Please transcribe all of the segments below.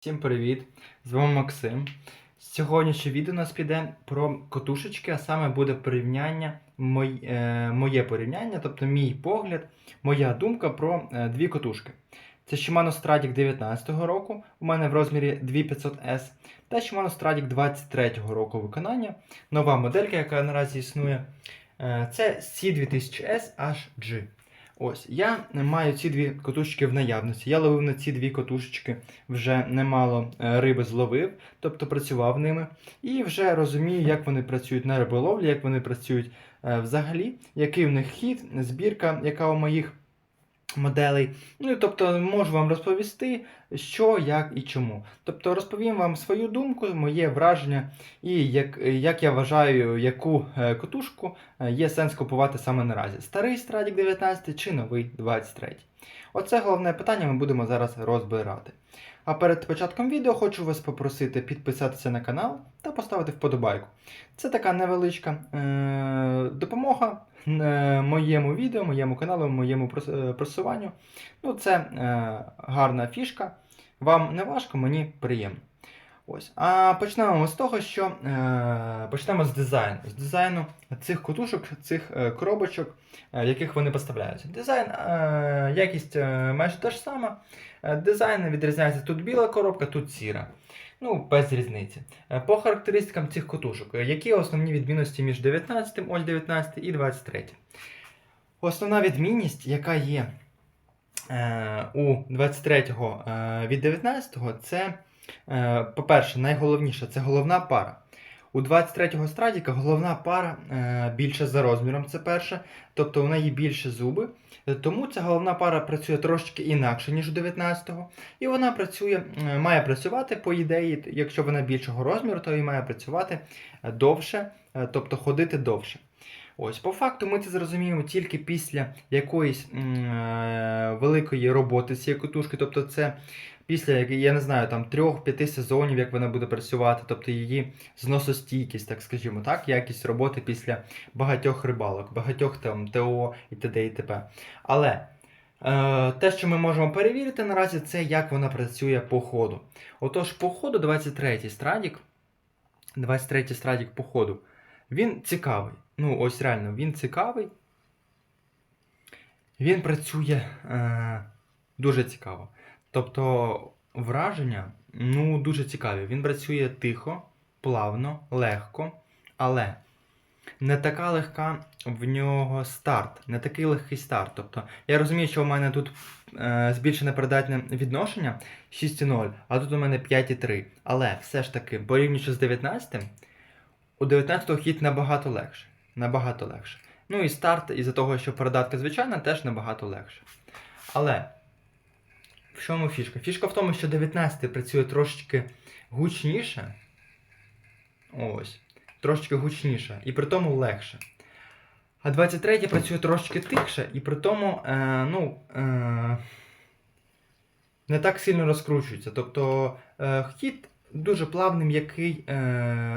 Всім привіт! З вами Максим. Сьогоднішнє відео у нас піде про котушечки, а саме буде порівняння, е, моє порівняння, тобто мій погляд, моя думка про е, дві котушки. Це Shimano Stradic 19 року, у мене в розмірі 2500S, та Shimano Stradic 23 року виконання, нова моделька, яка наразі існує. Е, Це C2000S HG. Ось, я маю ці дві котушечки в наявності. Я ловив на ці дві котушечки вже немало е, риби зловив, тобто працював ними. І вже розумію, як вони працюють на риболовлі, як вони працюють е, взагалі, який в них хід, збірка, яка у моїх моделей. Ну тобто можу вам розповісти, що, як і чому. Тобто розповім вам свою думку, моє враження, і як, як я вважаю, яку е, котушку е, є сенс купувати саме наразі. Старий Страдік 19 чи новий 23. Оце головне питання ми будемо зараз розбирати. А перед початком відео хочу вас попросити підписатися на канал та поставити вподобайку. Це така невеличка е- допомога моєму відео, моєму каналу, моєму е, просуванню. Ну, це е- гарна фішка. Вам не важко, мені приємно. Ось. А почнемо з того, що е- почнемо з дизайну. З дизайну цих котушок, цих е, коробочок, е, в яких вони поставляються. Дизайн, е- якість е, майже та ж сама. Е, Дизайн відрізняється тут біла коробка, тут сіра. Ну, без різниці. Е, По характеристикам цих котушок, е, які основні відмінності між 19, ось 19 і 23. Основна відмінність, яка є е, у 23-го е, від 19-го, це, по-перше, найголовніше це головна пара. У 23-го страдіка головна пара е, більша за розміром, це перше, тобто у неї більше зуби. Тому ця головна пара працює трошки інакше, ніж у 19-го. І вона працює, е, має працювати, по ідеї, якщо вона більшого розміру, то і має працювати довше, е, тобто ходити довше. Ось, по факту, ми це зрозуміємо тільки після якоїсь м, великої роботи цієї котушки. Тобто, це після, я не знаю, там 3-5 сезонів, як вона буде працювати, тобто її зносостійкість, так скажімо так, якість роботи після багатьох рибалок, багатьох там ТО і т.д. і т.п. Але е, те, що ми можемо перевірити наразі, це як вона працює по ходу. Отож, по ходу 23-й страдік, 23-й страдік по ходу, він цікавий. Ну, ось реально, він цікавий. Він працює е, дуже цікаво. Тобто враження ну, дуже цікаві. Він працює тихо, плавно, легко, але не така легка в нього старт, не такий легкий старт. Тобто, я розумію, що у мене тут е, збільшене передатне відношення 6,0, а тут у мене 5,3. Але все ж таки, порівнюючи з 19, у 19-го хід набагато легше. Набагато легше. Ну і старт, із-за того, що передатка звичайна, теж набагато легше. Але в чому фішка? Фішка в тому, що 19 працює трошечки гучніше. Ось. Трошечки гучніше. І при тому легше. А 23 працює трошечки тихше, і при тому, е, ну, е, не так сильно розкручується. Тобто е, хід дуже плавний, м'який, е,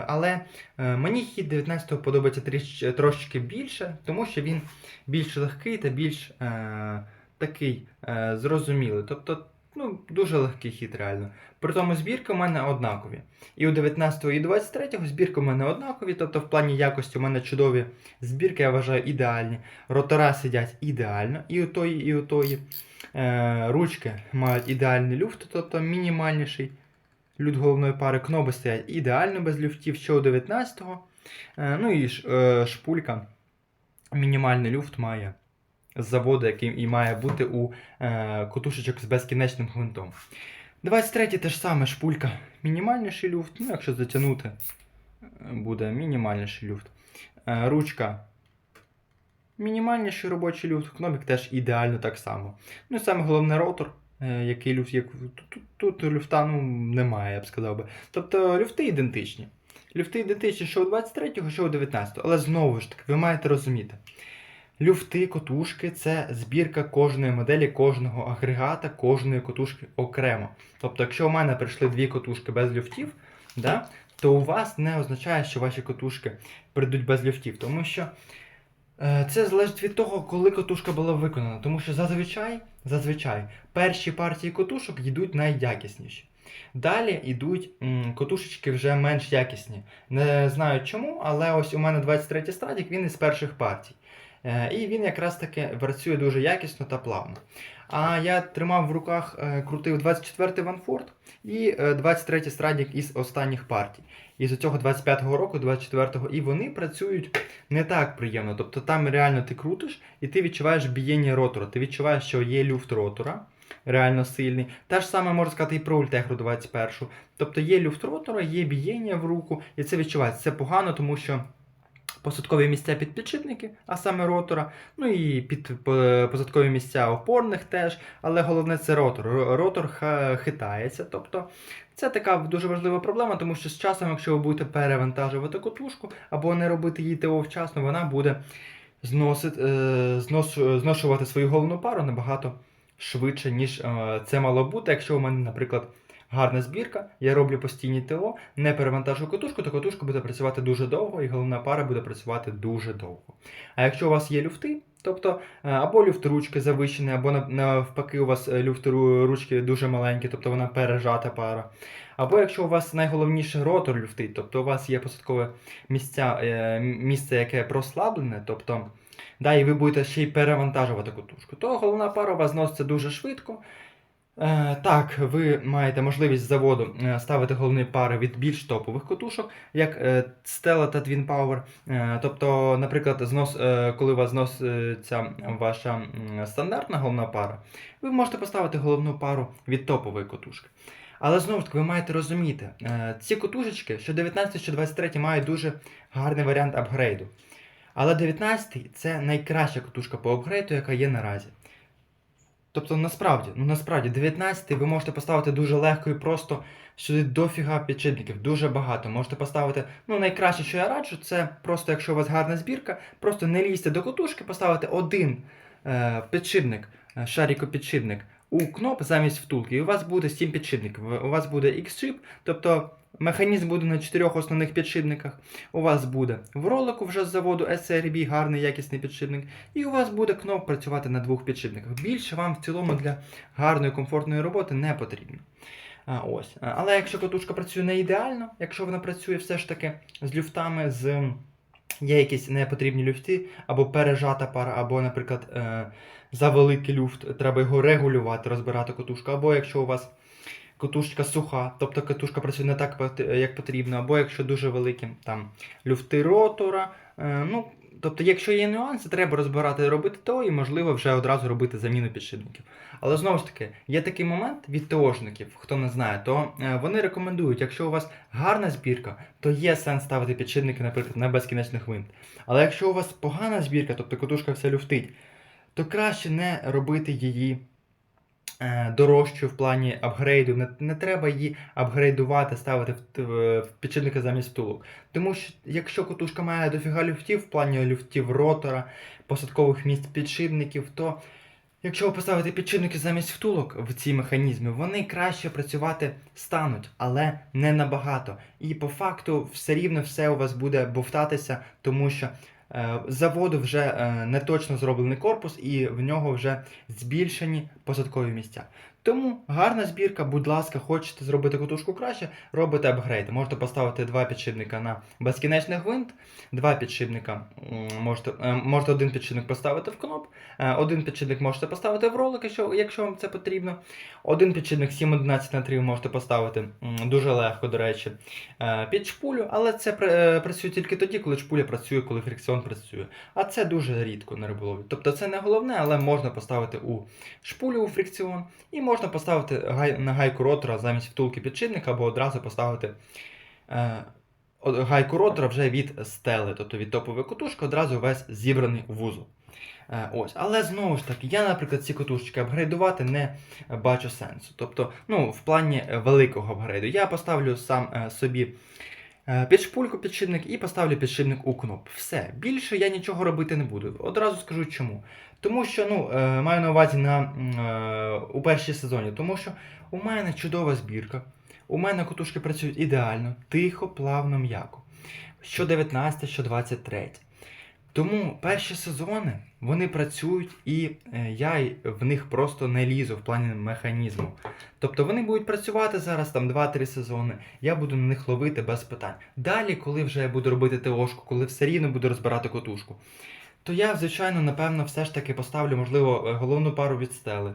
але е, мені хід 19 подобається тріш, трошечки більше, тому що він більш легкий та більш е, такий е, зрозумілий. Тобто, ну, дуже легкий хід реально. При тому збірки у мене однакові. І у 19 і 23 збірки у мене однакові, тобто в плані якості у мене чудові збірки, я вважаю, ідеальні. Ротора сидять ідеально, і у тої, і у тої. Е, ручки мають ідеальний люфт, тобто мінімальніший люфт головної пари. Кноби стоять ідеально без люфтів, що у 19-го. Е, ну і е, шпулька. Мінімальний люфт має заводу, який і має бути у е, котушечок з безкінечним гвинтом. 23 те ж саме шпулька. Мінімальніший люфт. Ну, якщо затягнути, буде мінімальніший люфт. Е, ручка. Мінімальніший робочий люфт. Кнопік теж ідеально так само. Ну і саме головне ротор. е, Який люфт, як, тут, тут, тут люфта ну, немає, я б сказав би. Тобто люфти ідентичні. Люфти ідентичні, що у 23-го, що у 19-го. Але знову ж таки, ви маєте розуміти. Люфти, котушки це збірка кожної моделі, кожного агрегата, кожної котушки окремо. Тобто, якщо у мене прийшли дві котушки без люфтів, да, то у вас не означає, що ваші котушки прийдуть без люфтів. Тому що е, це залежить від того, коли котушка була виконана. Тому що зазвичай, зазвичай перші партії котушок йдуть найякісніші. Далі йдуть м, котушечки вже менш якісні. Не знаю чому, але ось у мене 23 стадік, він із перших партій. Е, І він якраз таки працює дуже якісно та плавно. А я тримав в руках, е, крутив 24-й Ванфорд і е, 23-й страдік із останніх партій. Із цього 25-го року, 24-го, і вони працюють не так приємно. Тобто там реально ти крутиш і ти відчуваєш бієння ротора. Ти відчуваєш, що є люфт ротора, реально сильний. Те ж саме можна сказати і про Ультегру 21. Тобто є люфт ротора, є бієння в руку, і це відчувається. Це погано, тому що. Посадкові місця під підшипники, а саме ротора, ну і під е, посадкові місця опорних теж, але головне це ротор. Ротор хитається. Тобто це така дуже важлива проблема, тому що з часом, якщо ви будете перевантажувати котушку або не робити її ТО вчасно, вона буде зносити, е, зношувати свою головну пару набагато швидше, ніж е, це мало бути. Якщо у мене, наприклад, гарна збірка, я роблю постійні ТО, не перевантажую котушку, то котушка буде працювати дуже довго, і головна пара буде працювати дуже довго. А якщо у вас є люфти, тобто е, або люфт ручки завищений, або навпаки, у вас е, люфт ручки дуже маленький, тобто вона пережата пара. Або якщо у вас найголовніше ротор люфтить, тобто у вас є посадкове місця, е, місце, яке прослаблене, тобто да, і ви будете ще й перевантажувати котушку, то головна пара у вас зноситься дуже швидко. Е, так, ви маєте можливість з заводу е, ставити головні пари від більш топових котушок, як е, Stella та Twin Power. Тобто, наприклад, знос, коли у вас зноситься ваша стандартна головна пара, ви можете поставити головну пару від топової котушки. Але знову ж таки, ви маєте розуміти, ці котушечки, що 19, що 23 мають дуже гарний варіант апгрейду. Але 19 це найкраща котушка по апгрейду, яка є наразі. Тобто, насправді, ну насправді, 19 ви можете поставити дуже легко і просто сюди дофіга підшипників, дуже багато. Можете поставити, ну найкраще, що я раджу, це просто, якщо у вас гарна збірка, просто не лізьте до котушки, поставити один е, підшипник, е, шарикопідшипник у кноп замість втулки, і у вас буде 7 підшипників. У вас буде X-chip, тобто механізм буде на 4 основних підшипниках. У вас буде в ролику вже з заводу SRB гарний якісний підшипник, і у вас буде кноп працювати на двох підшипниках. Більше вам в цілому для гарної комфортної роботи не потрібно. А, ось. Але якщо катушка працює не ідеально, якщо вона працює все ж таки з люфтами, з є якісь непотрібні люфти, або пережата пара, або, наприклад, е, за великий люфт, треба його регулювати, розбирати катушку, або якщо у вас катушка суха, тобто катушка працює не так, як потрібно, або якщо дуже великі там люфти ротора. Е, ну, тобто, якщо є нюанси, треба розбирати, робити то і можливо вже одразу робити заміну підшипників. Але знову ж таки, є такий момент від ТОшників, хто не знає, то е, вони рекомендують, якщо у вас гарна збірка, то є сенс ставити підшипники, наприклад, на безкінечних винт. Але якщо у вас погана збірка, тобто катушка вся люфтить, то краще не робити її е, дорожчою в плані апгрейду. Не, не треба її апгрейдувати, ставити в, в, в підшипники замість втулок. Тому що якщо катушка має дофіга люфтів в плані люфтів ротора, посадкових місць підшипників, то якщо ви поставите підшипники замість втулок в ці механізми, вони краще працювати стануть, але не набагато. І по факту все рівно все у вас буде бовтатися, тому що заводу вже е, не точно зроблений корпус, і в нього вже збільшені посадкові місця. Тому гарна збірка, будь ласка, хочете зробити катушку краще, робите апгрейд. Можете поставити два підшипника на безкінечний гвинт, два підшипника можете, е, можете один підшипник поставити в кноп, е, один підшипник можете поставити в ролик, якщо, вам це потрібно. Один підшипник 711 на 3 можете поставити дуже легко, до речі, е, під шпулю, але це працює тільки тоді, коли шпуля працює, коли фрикціон працює. А це дуже рідко на риболовлі. Тобто це не головне, але можна поставити у шпулю у фрикціон, і можна поставити гай, на гайку ротора замість втулки підшипника, або одразу поставити е, гайку ротора вже від стели, тобто від топової катушки, одразу весь зібраний вузол. Е, ось. Але знову ж таки, я, наприклад, ці катушечки апгрейдувати не бачу сенсу. Тобто, ну, в плані великого апгрейду. Я поставлю сам е, собі під шпульку підшипник і поставлю підшипник у кноп. Все. Більше я нічого робити не буду. Одразу скажу чому. Тому що ну, е, маю на увазі на, е, у першій сезоні, тому що у мене чудова збірка. У мене катушки працюють ідеально, тихо, плавно, м'яко. Що 19, що 23. Тому перші сезони вони працюють, і е, я в них просто не лізу в плані механізму. Тобто вони будуть працювати зараз там 2-3 сезони, я буду на них ловити без питань. Далі, коли вже я буду робити ТОшку, коли все рівно буду розбирати котушку, то я, звичайно, напевно, все ж таки поставлю, можливо, е, головну пару від стели.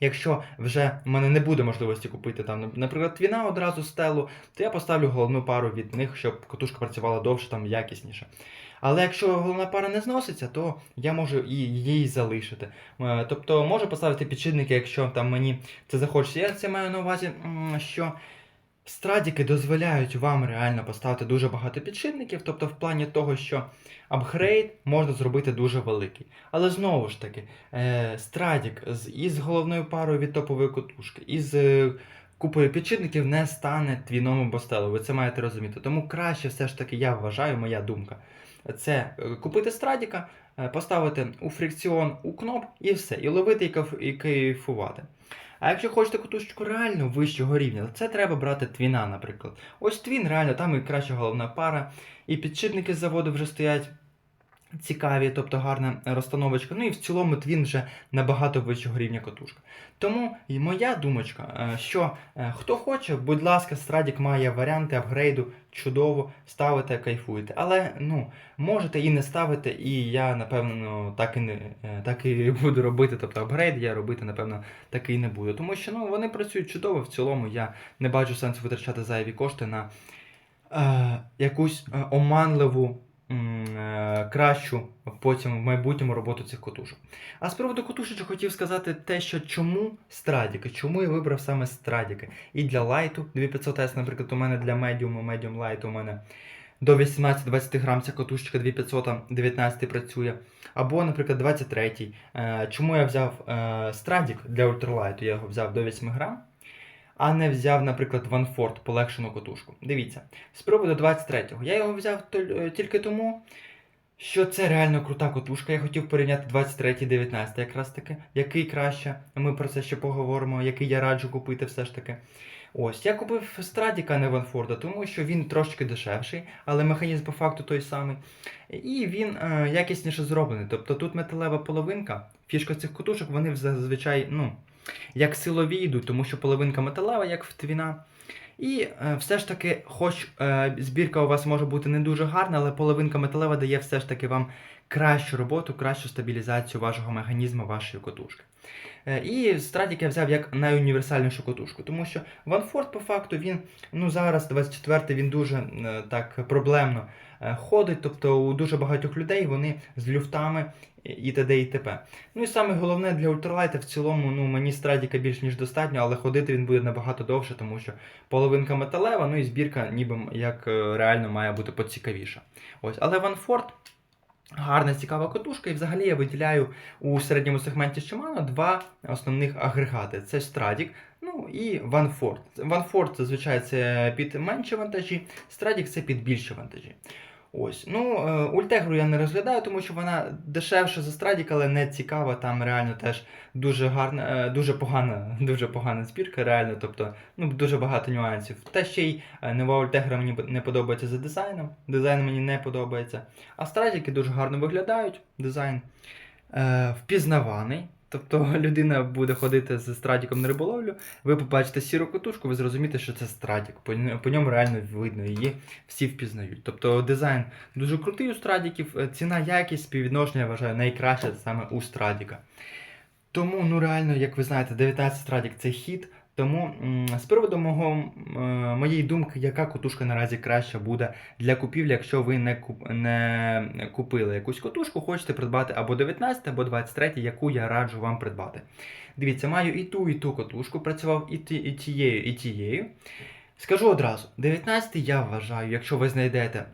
Якщо вже в мене не буде можливості купити там, наприклад, твіна одразу стелу, то я поставлю головну пару від них, щоб котушка працювала довше, там якісніше. Але якщо головна пара не зноситься, то я можу і її залишити. Е, Тобто можу поставити підшипники, якщо там мені це захочеться. Я це маю на увазі, що страдіки дозволяють вам реально поставити дуже багато підшипників, тобто в плані того, що апгрейд можна зробити дуже великий. Але знову ж таки, е, страдік із головною парою від топової котушки, із е, купою підшипників не стане твійному бостелу. Ви це маєте розуміти. Тому краще все ж таки, я вважаю, моя думка. Це е, купити страдіка, е, поставити у фрикціон у кноп і все, і ловити і кайф- і кайфувати. А якщо хочете кутушку реально вищого рівня, то це треба брати твіна, наприклад. Ось твін, реально, там і краща головна пара, і підшипники з заводу вже стоять цікаві, тобто гарна розстановочка. Ну і в цілому твін вже набагато вищого рівня котушка. Тому і моя думочка, е, що е, хто хоче, будь ласка, Страдік має варіанти апгрейду, чудово, ставите, кайфуєте. Але ну, можете і не ставити, і я, напевно, ну, так і не е, так і буду робити. Тобто апгрейд я робити, напевно, так і не буду. Тому що ну, вони працюють чудово, в цілому я не бачу сенсу витрачати зайві кошти на якусь оманливу. Е, Кращу потім в майбутньому роботу цих котушок. А з приводу котушечок хотів сказати те, що чому страдіки, чому я вибрав саме страдіки. І для лайту 2500S, наприклад, у мене для медіуму, медіум лайту у мене до 18-20 грам ця котушечка 2500 19 працює. Або, наприклад, 23. Е, Чому я взяв е, страдік для ультралайту? Я його взяв до 8 грам, а не взяв, наприклад, Ванфорд полегшену котушку. Дивіться, з приводу 23-го. Я його взяв е, тільки тому, що це реально крута котушка. Я хотів порівняти 23 і 19 якраз таки. Який краще, ми про це ще поговоримо, який я раджу купити все ж таки. Ось, я купив Страдіка, не Ванфорда, тому що він трошки дешевший, але механізм по факту той самий. І він е, якісніше зроблений. Тобто тут металева половинка, фішка цих котушок, вони зазвичай, ну, як силові йдуть, тому що половинка металева, як в твіна. І е, все ж таки, хоч е, збірка у вас може бути не дуже гарна, але половинка металева дає все ж таки вам кращу роботу, кращу стабілізацію вашого механізму, вашої котушки. Е, І Страдік я взяв як найуніверсальнішу котушку, тому що Ванфорд, по факту, він ну зараз, 24-й, він дуже е, так проблемно ходить. Тобто у дуже багатьох людей вони з люфтами і т.д. і т.п. Ну і саме головне для ультралайта в цілому, ну мені страдіка більш ніж достатньо, але ходити він буде набагато довше, тому що половинка металева, ну і збірка ніби як е, реально має бути поцікавіша. Ось, але Ванфорд. Гарна цікава котушка, і взагалі я виділяю у середньому сегменті Shimano два основних агрегати: це Stradік, ну і Ванфорд. Ванфорд зазвичай це під менші вантажі, Stradік це під більші вантажі. Ось. Ну, е, Ультегру я не розглядаю, тому що вона дешевша за Stradік, але не цікава. Там реально теж дуже гарна, е, дуже погана, дуже погана збірка, реально. Тобто, ну, дуже багато нюансів. Та ще й е, нова Ультегра мені не подобається за дизайном. Дизайн мені не подобається. А страдіки дуже гарно виглядають. Дизайн е, впізнаваний. Тобто людина буде ходити з страдіком на риболовлю, ви побачите сіру котушку, ви зрозумієте, що це страдік. По, по ньому реально видно, її всі впізнають. Тобто дизайн дуже крутий у страдіків, е, ціна, якість, співвідношення, я вважаю, найкраще саме у страдіка. Тому, ну реально, як ви знаєте, 19 страдік це хід. Тому з приводу мого, е, моєї думки, яка котушка наразі краща буде для купівлі, якщо ви не, не купили якусь котушку, хочете придбати або 19, або 23, яку я раджу вам придбати. Дивіться, маю і ту, і ту котушку, працював і, ті, і тією, і тією. Скажу одразу, 19 я вважаю, якщо ви знайдете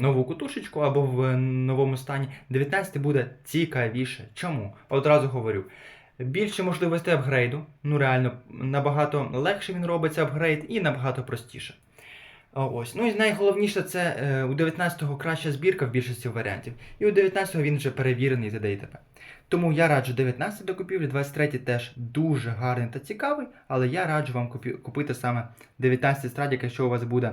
нову котушечку або в новому стані, 19 буде цікавіше. Чому? Одразу говорю. Більше можливостей апгрейду, ну реально набагато легше він робиться апгрейд і набагато простіше. Ось. Ну і найголовніше це е, у 19-го краща збірка в більшості варіантів. І у 19-го він вже перевірений т.д. і. Тому я раджу 19 до купівлі, 23 теж дуже гарний та цікавий, але я раджу вам купити саме 19 страдік, якщо у вас буде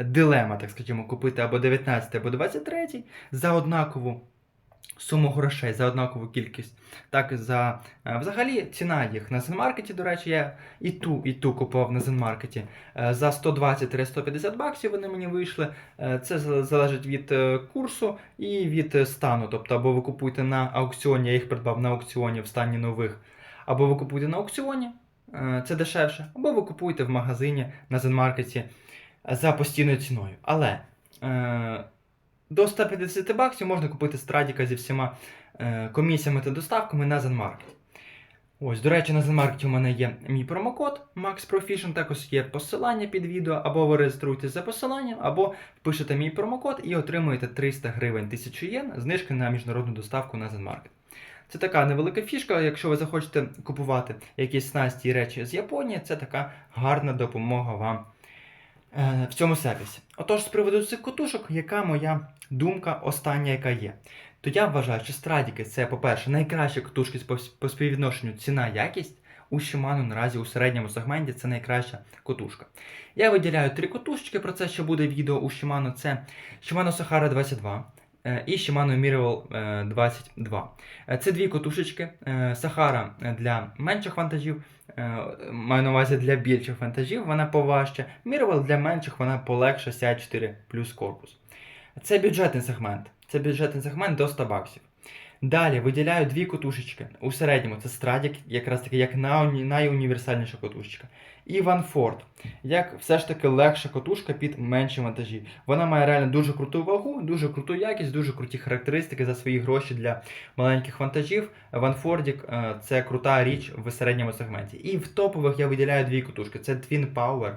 дилема, так скажімо, купити або 19 або 23 за однакову суму грошей, за однакову кількість. Так, за е, взагалі ціна їх на Зенмаркеті, до речі, я і ту, і ту купував на Зенмаркеті. За 120-150 баксів вони мені вийшли. Е, Це залежить від е, курсу і від стану. Тобто, або ви купуєте на аукціоні, я їх придбав на аукціоні в стані нових, або ви купуєте на аукціоні, це дешевше, або ви купуєте в магазині на Зенмаркеті за постійною ціною. Але до 150 баксів можна купити страдіка зі всіма е, комісіями та доставками на Zenmarket. Ось, до речі, на Zenmarket у мене є мій промокод MaxProFision, також є посилання під відео, або ви реєструєтесь за посиланням, або впишете мій промокод і отримуєте 300 гривень 1000 єн знижки на міжнародну доставку на Zenmarket. Це така невелика фішка, якщо ви захочете купувати якісь снасті і речі з Японії, це така гарна допомога вам е, в цьому сервісі. Отож, з приводу цих котушок, яка моя думка остання, яка є? То я вважаю, що страдіки це, по-перше, найкращі котушки по, співвідношенню ціна-якість. У Shimano наразі у середньому сегменті це найкраща котушка. Я виділяю три котушечки, про це ще буде відео у Shimano. Це Shimano Sahara 22 е, і Shimano Miracle е, 22. Е, Це дві котушечки. Е, Sahara для менших вантажів, е, маю на увазі для більших вантажів, вона поважча. Мірвел для менших, вона полегша, 64 плюс корпус. Це бюджетний сегмент. Це бюджетний сегмент до 100 баксів. Далі виділяю дві котушечки. У середньому це Stradic, якраз таки як найуні- найуніверсальніша котушечка. І Ванфорд, як все ж таки легша котушка під менші вантажі. Вона має реально дуже круту вагу, дуже круту якість, дуже круті характеристики за свої гроші для маленьких вантажів. Ванфордік е, це крута річ в середньому сегменті. І в топових я виділяю дві котушки. Це Twin Power.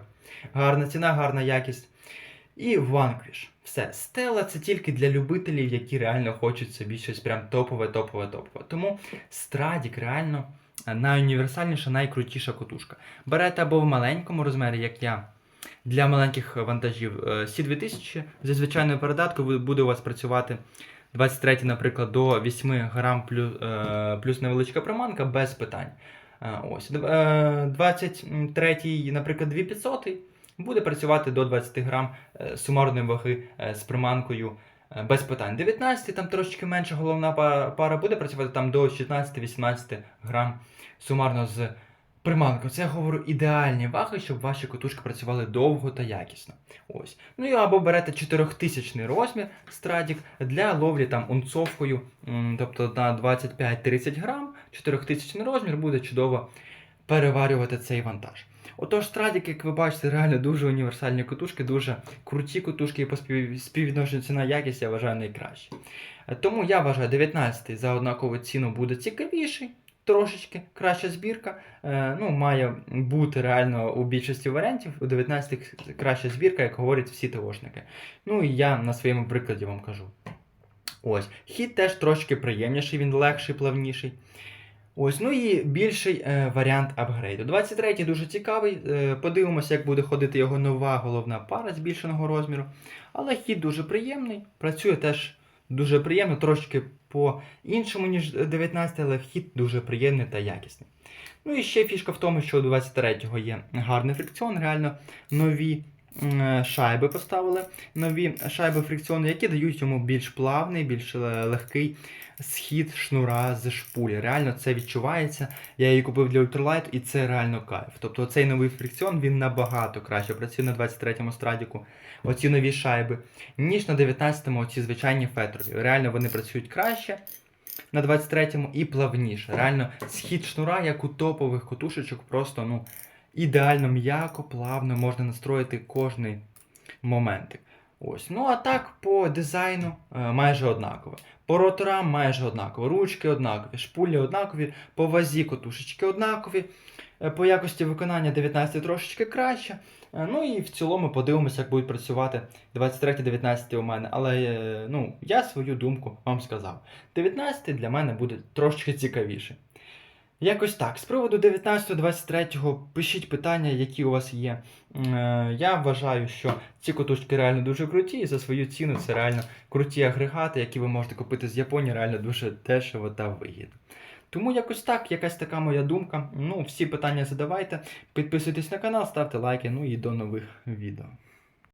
Гарна ціна, гарна якість. І Vanquish. Все, стела це тільки для любителів, які реально хочуть собі щось прям топове, топове, топове. Тому Страдік реально найуніверсальніша, найкрутіша котушка. Берете або в маленькому розмірі, як я. Для маленьких вантажів е, C2000 зі звичайною передаткою буде у вас працювати 23, наприклад, до 8 грам плюс, е, плюс невеличка приманка без питань. Е, Ось. Д- е, 23, наприклад, 2500 буде працювати до 20 грам е, сумарної ваги е, з приманкою е, без питань. 19 там трошечки менше головна пара буде працювати там до 16-18 грам сумарно з приманкою. Це я говорю ідеальні ваги, щоб ваші котушки працювали довго та якісно. Ось. Ну і або берете 4000 розмір страдік для ловлі там унцовкою, тобто на 25-30 грам, 4000 розмір буде чудово переварювати цей вантаж. Отож, страдік, як ви бачите, реально дуже універсальні котушки, дуже круті котушки і по співвідношенню ціна якість я вважаю найкращі. Е, Тому я вважаю, 19 за однакову ціну буде цікавіший, трошечки краща збірка. Е, ну, має бути реально у більшості варіантів. У 19 краща збірка, як говорять всі ТОшники. Ну і я на своєму прикладі вам кажу. Ось. Хід теж трошки приємніший, він легший, плавніший. Ось, ну і більший е, варіант апгрейду. 23-й дуже цікавий. Е, подивимося, як буде ходити його нова головна пара збільшеного розміру. Але хід дуже приємний. Працює теж дуже приємно, трошки по-іншому, ніж 19, але хід дуже приємний та якісний. Ну і ще фішка в тому, що у 23-го є гарний фрикціон, реально нові шайби поставили. Нові шайби фрикціону, які дають йому більш плавний, більш е, легкий схід шнура з шпулі. Реально це відчувається. Я її купив для ультралайт, і це реально кайф. Тобто цей новий фрикціон він набагато краще працює на 23-му страдіку. Оці нові шайби, ніж на 19-му оці звичайні фетрові. Реально вони працюють краще. На 23-му і плавніше. Реально, схід шнура, як у топових котушечок, просто ну, ідеально м'яко, плавно можна настроїти кожний моментик. Ось. Ну а так по дизайну е, майже однакове. По роторам майже однаково. Ручки однакові, шпулі однакові, по вазі котушечки однакові. Е, По якості виконання 19 трошечки краще. Е, Ну і в цілому подивимося, як будуть працювати 23-19 у мене. Але ну, я свою думку вам сказав. 19 для мене буде трошечки цікавіше. Якось так. З приводу 19-23 пишіть питання, які у вас є. Е, Я вважаю, що ці котушки реально дуже круті, і за свою ціну це реально круті агрегати, які ви можете купити з Японії, реально дуже дешево та вигідно. Тому якось так, якась така моя думка. Ну, всі питання задавайте, підписуйтесь на канал, ставте лайки, ну і до нових відео.